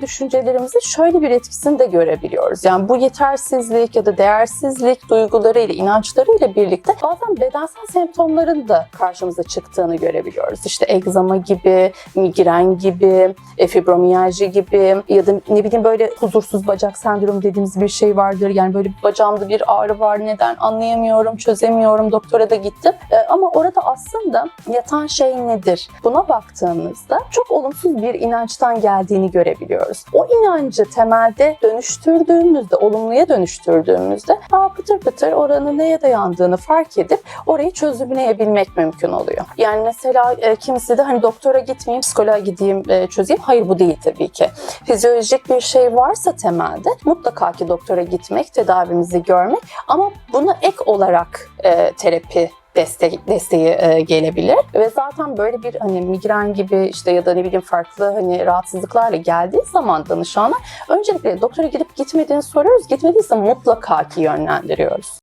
düşüncelerimizi şöyle bir etkisini de görebiliyoruz. Yani bu yetersizlik ya da değersizlik duygularıyla, inançlarıyla birlikte bazen bedensel semptomların da karşımıza çıktığını görebiliyoruz. İşte egzama gibi, migren gibi, e, fibromiyalji gibi ya da ne bileyim böyle huzursuz bacak sendromu dediğimiz bir şey vardır. Yani böyle bacağımda bir ağrı var neden anlayamıyorum, çözemiyorum. Doktora da gittim. E, ama orada aslında yatan şey nedir? Buna baktığımızda çok olumsuz bir inançtan geldiğini görebiliyoruz. O inancı temelde dönüştürdüğümüzde, olumluya dönüştürdüğümüzde Aa, pıtır pıtır oranın neye dayandığını fark edip orayı çözümleyebilmek mümkün oluyor. Yani mesela e, kimisi de hani doktora gitmeyeyim, psikoloğa gideyim, e, çözeyim. Hayır bu değil tabii ki. Fizyolojik bir şey varsa temelde mutlaka ki doktora gitmek, tedavimizi görmek ama buna ek olarak e, terapi destek desteği e, gelebilir ve zaten böyle bir hani migren gibi işte ya da ne bileyim farklı hani rahatsızlıklarla geldiği zaman danışana öncelikle doktora gidip gitmediğini soruyoruz. Gitmediyse mutlaka ki yönlendiriyoruz.